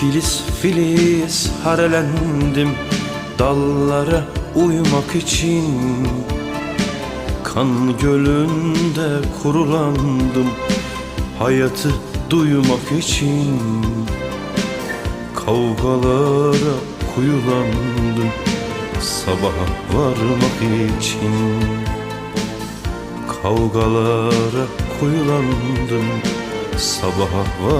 Filiz filiz harelendim Dallara uyumak için. Kan gölünde kurulandım Hayatı duymak için. Kavgalara kuyulandım Sabaha varmak için. Kavgalara kuyulandım Sabaha var